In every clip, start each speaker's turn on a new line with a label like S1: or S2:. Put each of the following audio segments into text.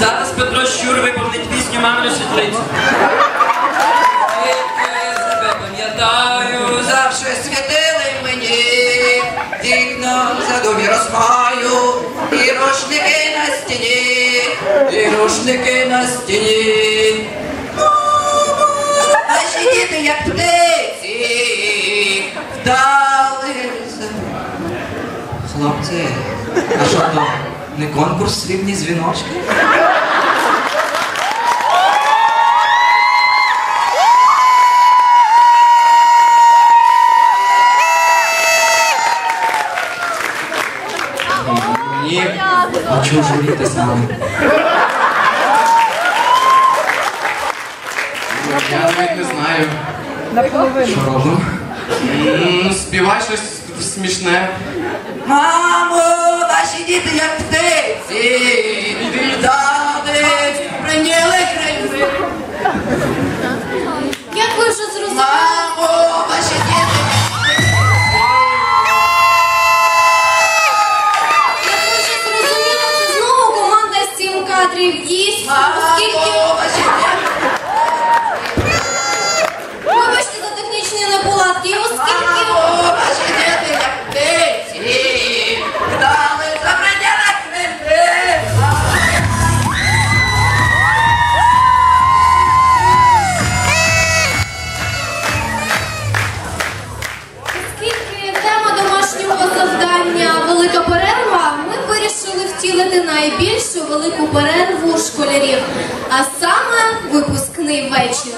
S1: Зараз Петро Щур виповнить пісню «Мамину світлицю». Тільки себе пам'ятаю, завжди світили мені, вікна в задумі розмаю, і рушники на стіні, і рушники на стіні. Наші діти, як птиці, вдалися. Хлопці, а що то не конкурс срібні дзвіночки? Ні, а чого журіти саме?
S2: Я навіть не знаю.
S1: Що робимо?
S2: М, Співай щось смішне.
S1: Мамо, ваші діти як птиці, дати прийняли крильми.
S3: Як ви вже зрозуміли?
S1: Мамо, ваші діти.
S3: Як ви вже зрозуміли, це знову команда з сім кадрів дійсно, велику перерву школярів, а саме випускний вечір.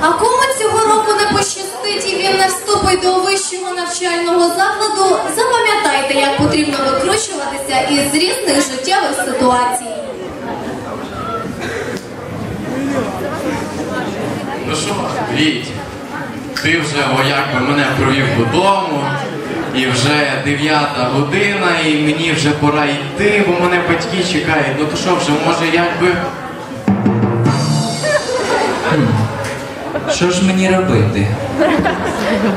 S3: А кому цього року не пощастить і він не вступить до вищого навчального закладу, запам'ятайте, як потрібно викручуватися із різних життєвих ситуацій.
S2: Ну що, Віть, ти вже о, мене провів додому, і вже дев'ята година, і мені вже пора йти, бо мене батьки чекають. Ну то що вже, може якби.
S4: Що ж мені робити?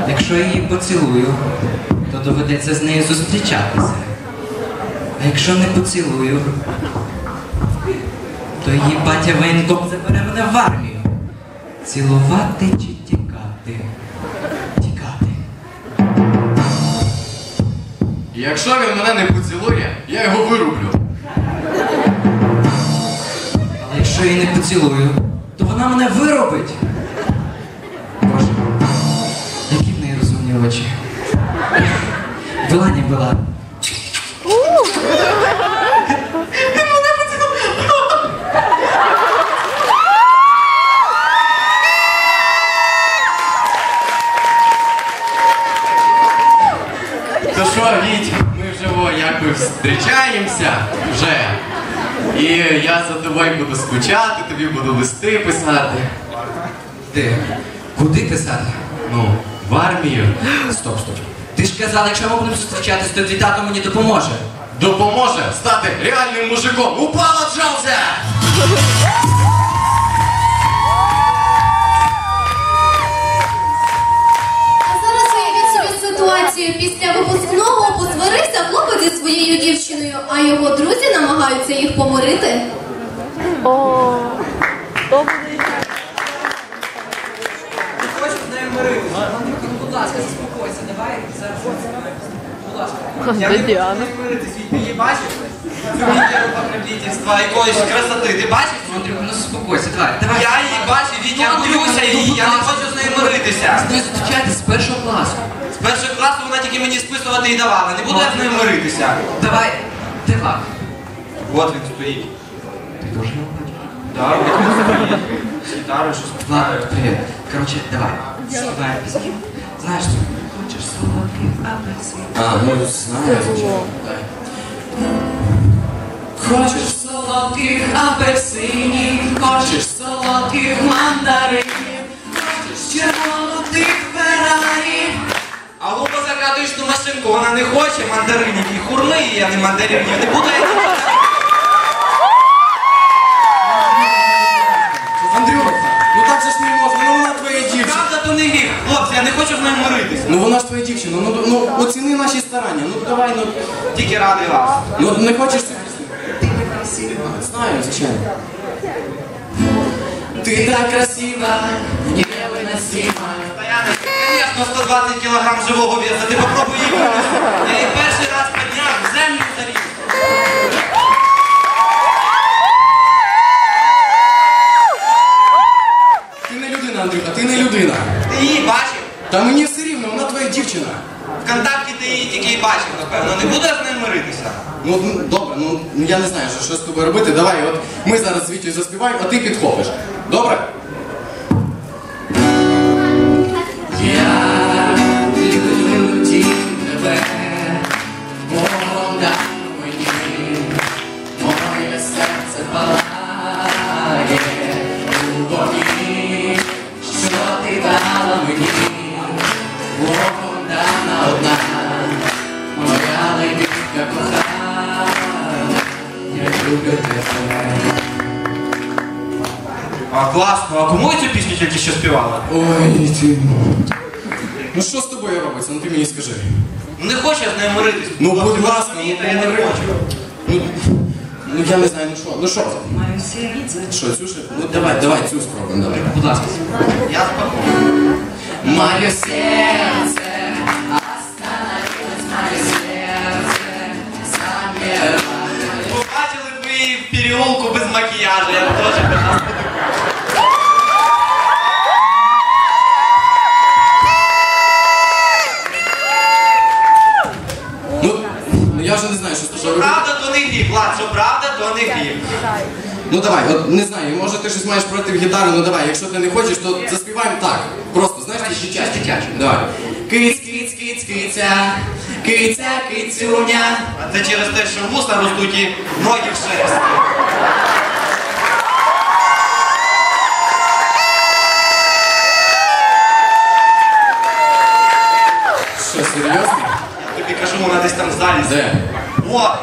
S4: Якщо я її поцілую, то доведеться з нею зустрічатися. А якщо не поцілую, то її батя воєнком забере мене в армію. Цілувати чи? Тікати.
S2: Якщо він мене не поцілує, я його вирублю.
S4: Але якщо я її не поцілую, то вона мене виробить. Боже, які в неї розумні очі. Вилані була.
S2: Листи писати.
S4: Де? Куди писати?
S2: Ну, в армію.
S4: Стоп, стоп. Ти ж казала, якщо ми будемо зустрічатись, то твій тато мені допоможе.
S2: Допоможе стати реальним мужиком. Упал, отжался!
S3: А зараз уявіть собі ситуацію. Після випускного посварився хлопець зі своєю дівчиною, а його друзі намагаються їх помирити.
S1: Хочу з нею миритися. Будь ласка, заспокойся, давай зараз. Будь ласка.
S5: Я не хочу з нею
S1: миритися, ти її бачиш? Вітя покровительства, якоїсь красоти. Ти бачиш?
S4: Андрюха, ну заспокойся, давай, давай.
S1: Я її бачу, Вітя, я боюся її, я не хочу з нею миритися.
S4: З нею зустрічатись з першого класу.
S1: З першого класу вона тільки мені списувати і давала. Не буду я з нею миритися.
S4: Давай, давай.
S1: От він стоїть.
S4: Ти теж
S1: стоїть. З гітарою щось
S4: Ладно, привет. Короче, давай. Давай, пиздец. Знаешь, что? Хочешь солодких апельсин?
S2: А, ну знаю.
S4: Хочеш солодких апельсинів, хочеш солодких мандаринів, хочеш червонотих феррарі.
S1: А лупа закатуєчну машинку, вона не хоче мандаринів і хурми, її, а не мандаринів. Не буду
S2: не
S1: гріх.
S5: Хлопці, я не хочу з нею миритися.
S2: Ну вона ж твоя дівчина, ну, ну оціни наші старання, ну давай, ну,
S5: Тільки радий вас.
S2: ну не хочеш це Ти не красива. Знаю, звичайно. Ти так красива, невиносима.
S5: Стояне, звісно, 120 кілограм живого веса. Ти попробуй
S2: тобою робити. Давай, от ми зараз з заспіваємо, а ти підхопиш. Добре?
S5: А класно, а кому ви цю пісню тільки що співала?
S2: Ой, ти. Ну що з тобою робиться? Ну ти мені скажи.
S5: Ну не хочу я з нею миритись.
S2: Ну, будь ласка, ну,
S5: я не
S2: помири.
S5: хочу.
S2: Ну, ну я не знаю, ну що, ну що? Що, цю ще? Ну давай, давай цю спробуємо, давай.
S5: Будь ласка. Я спокійно.
S2: Моє серце, остановилось моє серце, замерло.
S5: Побачили б ви в переулку без макіяжу, я теж
S2: Ну давай, от не знаю, може ти щось маєш проти гітари, ну давай, якщо ти не хочеш, то заспіваємо так. Просто, знаєш, ти дитяче. дитяче. Давай. Киць, киць, киць, киця, киця, кицюня.
S5: А це через те, що вуса ростуть і ноги в шерсть.
S2: Що, серйозно?
S5: Я тобі кажу, вона десь там в залі.
S2: Де?
S5: Во,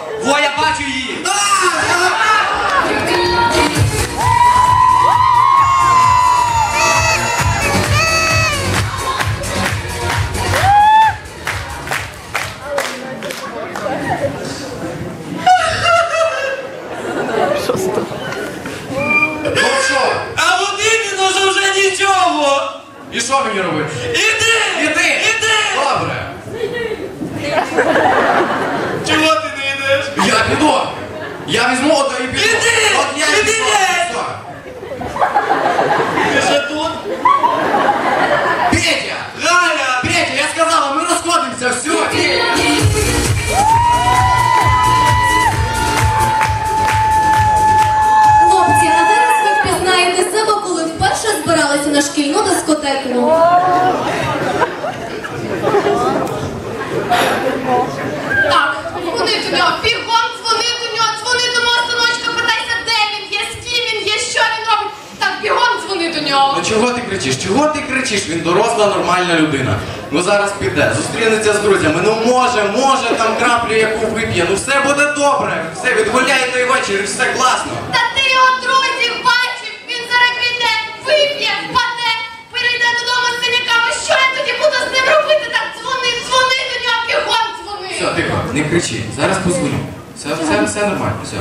S6: нього.
S2: Ну чого ти кричиш? Чого ти кричиш? Він доросла, нормальна людина. Ну зараз піде, зустрінеться з друзями. Ну може, може там краплю яку вип'є. Ну все буде добре. Все, відгуляй той вечір, і все класно.
S6: Та ти його друзів бачив, він зараз піде, вип'є, впаде, перейде додому з синяками. Що я тоді буду з ним робити? Так дзвони, дзвони до нього, бігом дзвони.
S2: Все, тихо, не кричи. Зараз позвоню. Все, все, все нормально, все.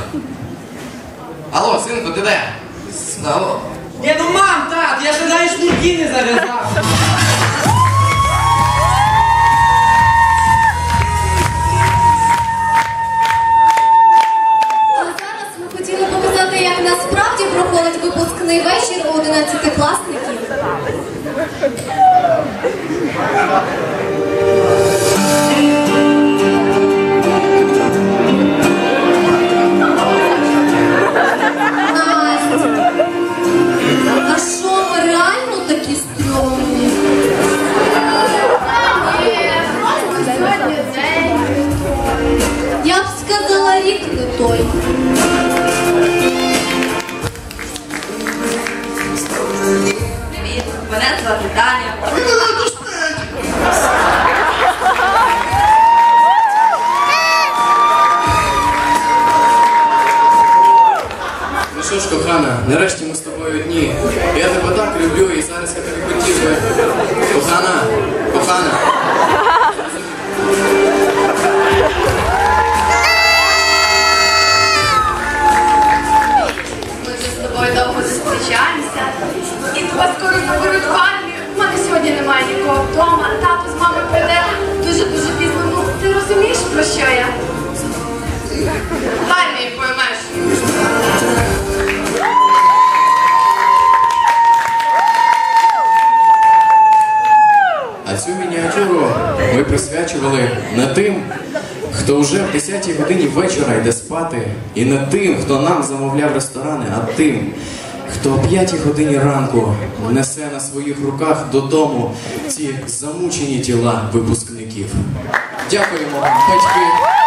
S2: Алло, синку, ти де? Алло.
S1: Ні, ну мам, тат, я ще навіть шнурки не зав'язав.
S3: А зараз ми хотіли показати, як насправді проходить випускний вечір у 11-класників. Настя,
S2: ми
S4: присвячували не тим, хто вже в 10-й годині вечора йде спати, і не тим, хто нам замовляв ресторани, а тим, хто о 5-й годині ранку несе на своїх руках додому ці замучені тіла випускників. Дякуємо, батьки.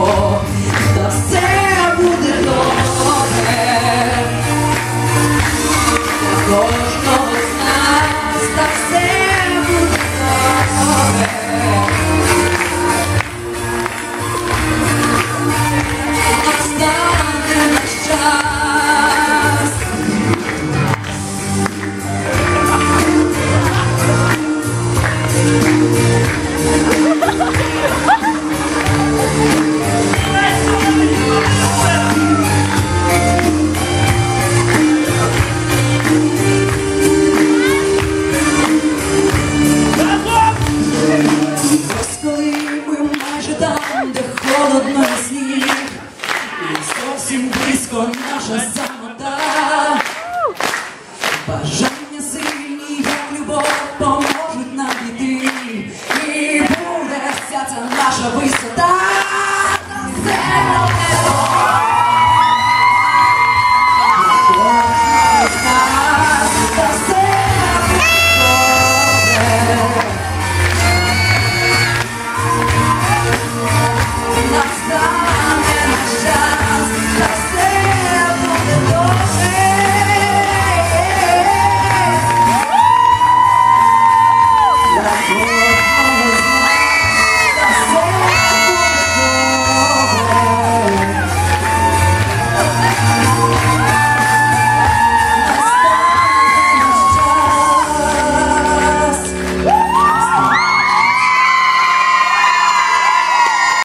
S7: 我